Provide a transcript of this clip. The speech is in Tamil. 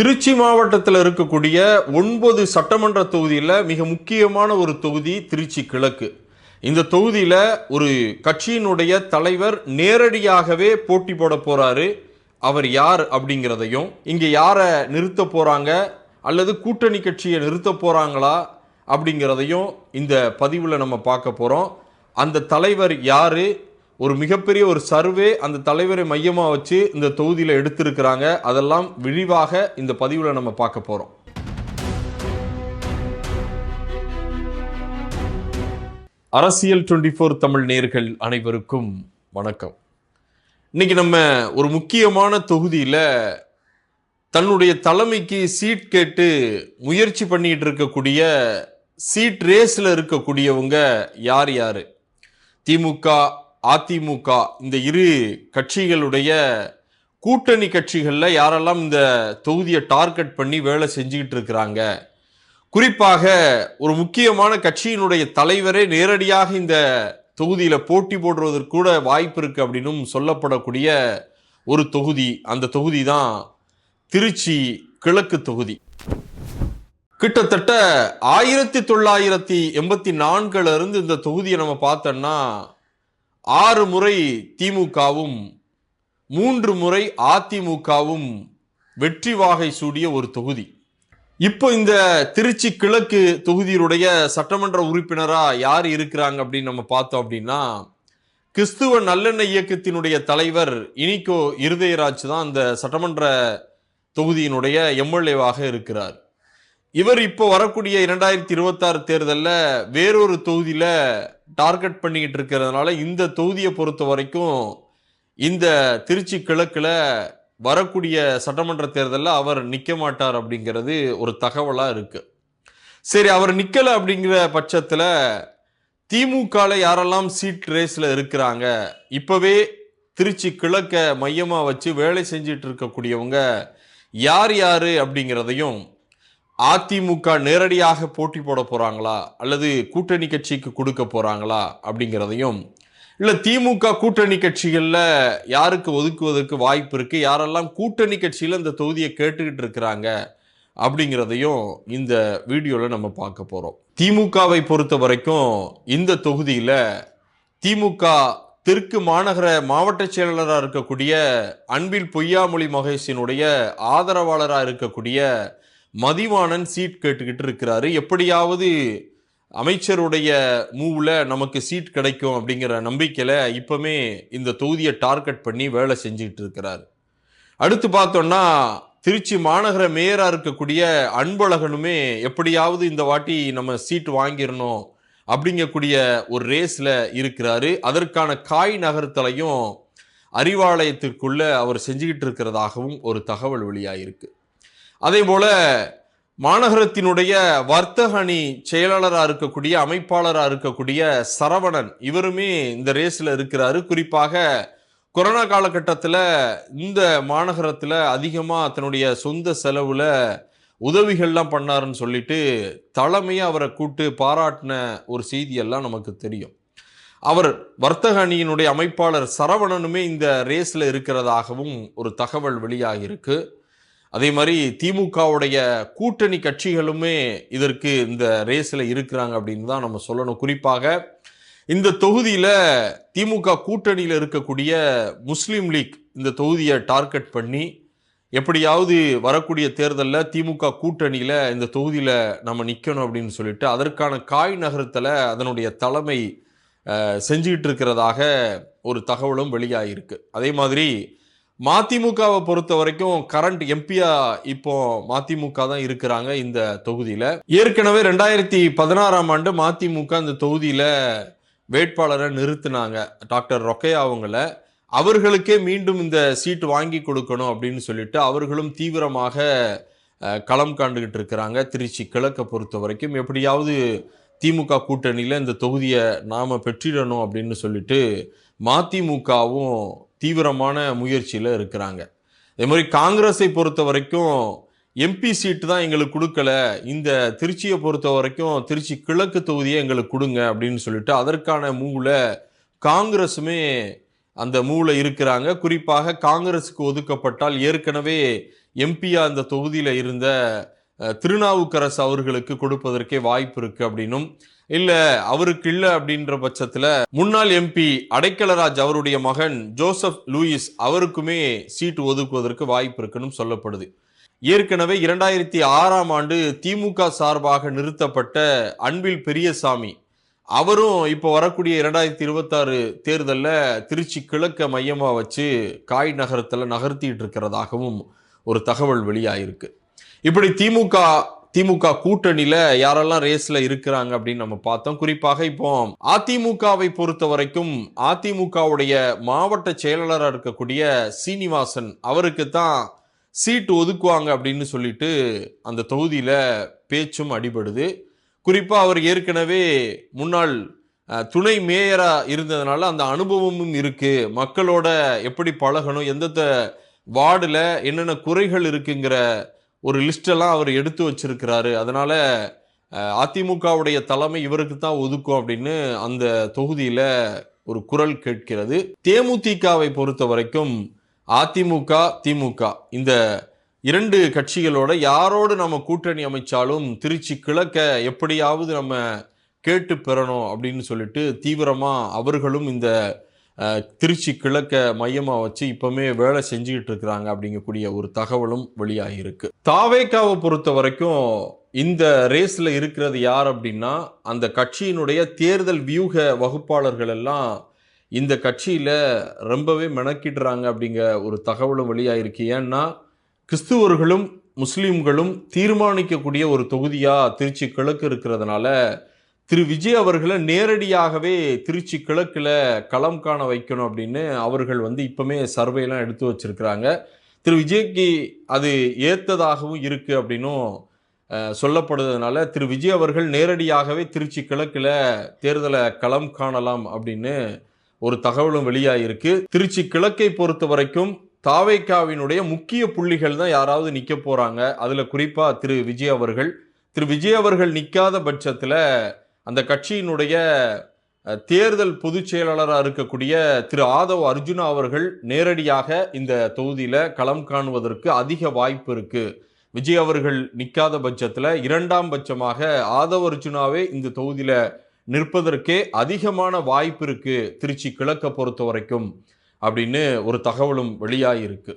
திருச்சி மாவட்டத்தில் இருக்கக்கூடிய ஒன்பது சட்டமன்ற தொகுதியில் மிக முக்கியமான ஒரு தொகுதி திருச்சி கிழக்கு. இந்த தொகுதியில் ஒரு கட்சியினுடைய தலைவர் நேரடியாகவே போட்டி போட போகிறாரு அவர் யார் அப்படிங்கிறதையும் இங்கே யாரை நிறுத்த போகிறாங்க அல்லது கூட்டணி கட்சியை நிறுத்த போகிறாங்களா அப்படிங்கிறதையும் இந்த பதிவில் நம்ம பார்க்க போகிறோம் அந்த தலைவர் யார் ஒரு மிகப்பெரிய ஒரு சர்வே அந்த தலைவரை மையமாக வச்சு இந்த தொகுதியில் எடுத்திருக்கிறாங்க. அதெல்லாம் விரிவாக இந்த பதிவில் நம்ம பார்க்க போகிறோம் அரசியல் டுவெண்ட்டி ஃபோர் தமிழ் நேர்கள் அனைவருக்கும் வணக்கம். இன்னைக்கு நம்ம ஒரு முக்கியமான தொகுதியில் தன்னுடைய தலைமைக்கு சீட் கேட்டு முயற்சி பண்ணிட்டு இருக்கக்கூடிய சீட் ரேஸில் இருக்கக்கூடியவங்க யார் யார்? திமுக அதிமுக இந்த இரு கட்சிகளுடைய கூட்டணி கட்சிகளில் யாரெல்லாம் இந்த தொகுதியை டார்கெட் பண்ணி வேலை செஞ்சுக்கிட்டு இருக்கிறாங்க. குறிப்பாக ஒரு முக்கியமான கட்சியினுடைய தலைவரே நேரடியாக இந்த தொகுதியில் போட்டி போடுவதற்கு கூட வாய்ப்பு இருக்குது அப்படின்னும் சொல்லப்படக்கூடிய ஒரு தொகுதி. அந்த தொகுதி தான் திருச்சி கிழக்கு தொகுதி. கிட்டத்தட்ட ஆயிரத்தி தொள்ளாயிரத்தி எண்பத்தி நான்குல இருந்து இந்த தொகுதியை நம்ம பார்த்தோம்னா ஆறு முறை திமுகவும் மூன்று முறை அதிமுகவும் வெற்றி வாகை சூடிய ஒரு தொகுதி. இப்போ இந்த திருச்சி கிழக்கு தொகுதியினுடைய சட்டமன்ற உறுப்பினரா யார் இருக்கிறாங்க அப்படின்னு நம்ம பார்த்தோம் அப்படின்னா கிறிஸ்துவ நல்லெண்ணெய் இயக்கத்தினுடைய தலைவர் இனிகோ இருதயராஜ் தான் அந்த சட்டமன்ற தொகுதியினுடைய எம்எல்ஏவாக இருக்கிறார். இவர் இப்போ வரக்கூடிய இரண்டாயிரத்தி இருபத்தாறு தேர்தலில் வேறொரு தொகுதியில் டார்கெட் பண்ணிக்கிட்டு இருக்கிறதுனால இந்த தொகுதியை பொறுத்த வரைக்கும் இந்த திருச்சி கிழக்கில் வரக்கூடிய சட்டமன்ற தேர்தலில் அவர் நிற்க மாட்டார் அப்படிங்கிறது ஒரு தகவலாக இருக்குது சரி அவர் நிற்கலை அப்படிங்கிற பட்சத்தில் திமுகவில் யாரெல்லாம் சீட் ரேஸில் இருக்கிறாங்க இப்போவே திருச்சி கிழக்க மையமாக வச்சு வேலை செஞ்சிட்டு இருக்கக்கூடியவங்க யார் யார் அப்படிங்கிறதையும் அதிமுக நேரடியாக போட்டி போட போகிறாங்களா அல்லது கூட்டணி கட்சிக்கு கொடுக்க போகிறாங்களா அப்படிங்கிறதையும் இல்லை திமுக கூட்டணி கட்சிகளில் யாருக்கு ஒதுக்குவதற்கு வாய்ப்பு இருக்குது யாரெல்லாம் கூட்டணி கட்சியில் இந்த தொகுதியை கேட்டுக்கிட்டு இருக்கிறாங்க? அப்படிங்கிறதையும் இந்த வீடியோவில் நம்ம பார்க்க போகிறோம் திமுகவை பொறுத்த வரைக்கும் இந்த தொகுதியில் திமுக தெற்கு மாநகர மாவட்ட செயலாளராக இருக்கக்கூடிய அன்பில் பொய்யாமொழி மகேஷினுடைய ஆதரவாளராக இருக்கக்கூடிய மதிவாணன் சீட் கேட்டுக்கிட்டு இருக்கிறாரு. எப்படியாவது அமைச்சருடைய மூவில் நமக்கு சீட் கிடைக்கும் அப்படிங்கிற நம்பிக்கையில் இப்போமே இந்த தொகுதியை டார்கெட் பண்ணி வேலை செஞ்சுக்கிட்டு இருக்கிறாரு. அடுத்து பார்த்தோன்னா திருச்சி மாநகர மேயராக இருக்கக்கூடிய அன்பழகனுமே எப்படியாவது இந்த வாட்டி நம்ம சீட் வாங்கிடணும் அப்படிங்கக்கூடிய ஒரு ரேஸில் இருக்கிறாரு. அதற்கான காய் நகர்த்தலையும் அறிவாலயத்திற்குள்ளே அவர் செஞ்சுக்கிட்டு இருக்கிறதாகவும் ஒரு தகவல் வெளியாயிருக்கு. அதே போல மாநகரத்தினுடைய வர்த்தக அணி செயலாளராக இருக்கக்கூடிய அமைப்பாளராக இருக்கக்கூடிய சரவணன் இவருமே இந்த ரேஸில் இருக்கிறாரு. குறிப்பாக கொரோனா காலகட்டத்தில் இந்த மாநகரத்தில் அதிகமாக தன்னுடைய சொந்த செலவில் உதவிகள்லாம் பண்ணாருன்னு சொல்லிட்டு தலைமையாக அவரை கூட்டு பாராட்டின ஒரு செய்தியெல்லாம் நமக்கு தெரியும். அவர் வர்த்தக அணியினுடைய அமைப்பாளர் சரவணனுமே இந்த ரேஸில் இருக்கிறதாகவும் ஒரு தகவல் வெளியாகியிருக்கு. அதே மாதிரி திமுகவுடைய கூட்டணி கட்சிகளுமே இதற்கு இந்த ரேஸில் இருக்கிறாங்க அப்படின்னு தான் நம்ம சொல்லணும். குறிப்பாக இந்த தொகுதியில் திமுக கூட்டணியில் இருக்கக்கூடிய முஸ்லீம் லீக் இந்த தொகுதியை டார்கெட் பண்ணி எப்படியாவது வரக்கூடிய தேர்தலில் திமுக கூட்டணியில் இந்த தொகுதியில் நம்ம நிற்கணும் அப்படின்னு சொல்லிட்டு அதற்கான காய் நகரத்தில் அதனுடைய தலைமை செஞ்சுக்கிட்டு இருக்கிறதாக ஒரு தகவலும் வெளியாகிருக்கு அதே மாதிரி மதிமுகவை பொறுத்த வரைக்கும் கரண்ட் எம்பியா இப்போ மதிமுக தான் இருக்கிறாங்க இந்த தொகுதியில். ஏற்கனவே ரெண்டாயிரத்தி பதினாறாம் ஆண்டு மதிமுக இந்த தொகுதியில் வேட்பாளரை நிறுத்தினாங்க. டாக்டர் ரொக்கையா அவங்கள. அவர்களுக்கே மீண்டும் இந்த சீட் வாங்கி கொடுக்கணும் அப்படின்னு சொல்லிட்டு அவர்களும் தீவிரமாக களம் காண்டுகிட்டு இருக்கிறாங்க. திருச்சி கிழக்கை பொறுத்த வரைக்கும் எப்படியாவது திமுக கூட்டணியில் இந்த தொகுதியை நாம் பெற்றிடணும் அப்படின்னு சொல்லிட்டு மதிமுகவும் தீவிரமான முயற்சியில் இருக்கிறாங்க. அதே மாதிரி காங்கிரஸை பொறுத்த வரைக்கும் எம்பி சீட்டு தான் எங்களுக்கு கொடுக்கல. இந்த திருச்சியை பொறுத்த வரைக்கும் திருச்சி கிழக்கு தொகுதியை எங்களுக்கு கொடுங்க அப்படின்னு சொல்லிட்டு அதற்கான மூவில் காங்கிரஸுமே அந்த மூவில் இருக்கிறாங்க. குறிப்பாக காங்கிரஸுக்கு ஒதுக்கப்பட்டால் ஏற்கனவே எம்பியா அந்த தொகுதியில் இருந்த திருநாவுக்கரசு அவர்களுக்கு கொடுப்பதற்கே வாய்ப்பு இருக்கு அப்படின்னும் இல்ல அவருக்கு இல்லை அப்படின்ற பட்சத்துல முன்னாள் எம்பி அடைக்கலராஜ் அவருடைய மகன் ஜோசப் லூயிஸ் அவருக்குமே சீட்டு ஒதுக்குவதற்கு வாய்ப்பு இருக்குன்னு சொல்லப்படுது. ஏற்கனவே இரண்டாயிரத்தி ஆறாம் ஆண்டு திமுக சார்பாக நிறுத்தப்பட்ட அன்பில் பெரியசாமி அவரும் இப்போ வரக்கூடிய இரண்டாயிரத்தி இருபத்தாறு தேர்தலில் திருச்சி கிழக்க மையமாக வச்சு காய் நகரத்தில் நகர்த்திட்டு இருக்கிறதாகவும் ஒரு தகவல் வெளியாயிருக்கு. இப்படி திமுக திமுக கூட்டணியில யாரெல்லாம் ரேஸ்ல இருக்கிறாங்க அப்படின்னு நம்ம பார்த்தோம். குறிப்பாக இப்போ அதிமுகவை பொறுத்த வரைக்கும் அதிமுகவுடைய மாவட்ட செயலாளராக இருக்கக்கூடிய சீனிவாசன் அவருக்கு தான் சீட்டு ஒதுக்குவாங்க அப்படின்னு சொல்லிட்டு அந்த தொகுதியில பேச்சும் அடிபடுது. குறிப்பாக அவர் ஏற்கனவே முன்னாள் துணை மேயரா இருந்ததுனால அந்த அனுபவமும் இருக்கு. மக்களோட எப்படி பழகணும் எந்தெந்த வார்டில் என்னென்ன குறைகள் இருக்குங்கிற ஒரு லிஸ்டெல்லாம் அவர் எடுத்து வச்சிருக்கிறாரு. அதனால அதிமுகவுடைய தலைமை இவருக்கு தான் ஒதுக்கும் அப்படின்னு அந்த தொகுதியில் ஒரு குரல் கேட்கிறது. தேமுதிகவை பொறுத்த வரைக்கும் அதிமுக திமுக இந்த இரண்டு கட்சிகளோட யாரோடு நம்ம கூட்டணி அமைச்சாலும் திருச்சி கிழக்க எப்படியாவது நம்ம கேட்டு பெறணும் அப்படின்னு சொல்லிட்டு தீவிரமாக அவர்களும் இந்த திருச்சி கிழக்க மையமாக வச்சு இப்பவுமே வேலை செஞ்சுக்கிட்டு இருக்கிறாங்க அப்படிங்கக்கூடிய ஒரு தகவலும் வெளியாகிருக்கு தாவேக்காவை பொறுத்த வரைக்கும் இந்த ரேஸில் இருக்கிறது யார் அப்படின்னா அந்த கட்சியினுடைய தேர்தல் வியூக வகுப்பாளர்கள் எல்லாம் இந்த கட்சியில் ரொம்பவே மெனக்கிடுறாங்க அப்படிங்கிற ஒரு தகவலும் வெளியாகிருக்கு ஏன்னா கிறிஸ்துவர்களும் முஸ்லீம்களும் தீர்மானிக்கக்கூடிய ஒரு தொகுதியாக திருச்சி கிழக்கு இருக்கிறதுனால திரு விஜய் அவர்களை நேரடியாகவே திருச்சி கிழக்கில் களம் காண வைக்கணும் அப்படின்னு அவர்கள் வந்து இப்பவுமே சர்வேலாம் எடுத்து வச்சிருக்கிறாங்க. திரு விஜய்க்கு அது ஏத்ததாகவும் இருக்குது அப்படின்னும் சொல்லப்படுறதுனால திரு விஜய் அவர்கள் நேரடியாகவே திருச்சி கிழக்கில் தேர்தலை களம் காணலாம் அப்படின்னு ஒரு தகவலும் வெளியாகிருக்கு திருச்சி கிழக்கை பொறுத்த வரைக்கும் தாவேக்காவினுடைய முக்கிய புள்ளிகள் தான் யாராவது நிற்க போகிறாங்க அதில் குறிப்பாக திரு விஜய் அவர்கள். திரு விஜய் அவர்கள் நிற்காத பட்சத்தில் அந்த கட்சியினுடைய தேர்தல் பொதுச் செயலாளராக இருக்கக்கூடிய திரு ஆதவ் அர்ஜுனா அவர்கள் நேரடியாக இந்த தொகுதியில் களம் காணுவதற்கு அதிக வாய்ப்பு இருக்குது விஜய் அவர்கள் நிற்காத பட்சத்தில் இரண்டாம் பட்சமாக ஆதவ் அர்ஜுனாவே இந்த தொகுதியில் நிற்பதற்கே அதிகமான வாய்ப்பு இருக்குது திருச்சி கிழக்க பொறுத்த வரைக்கும் அப்படின்னு ஒரு தகவலும் வெளியாகிருக்கு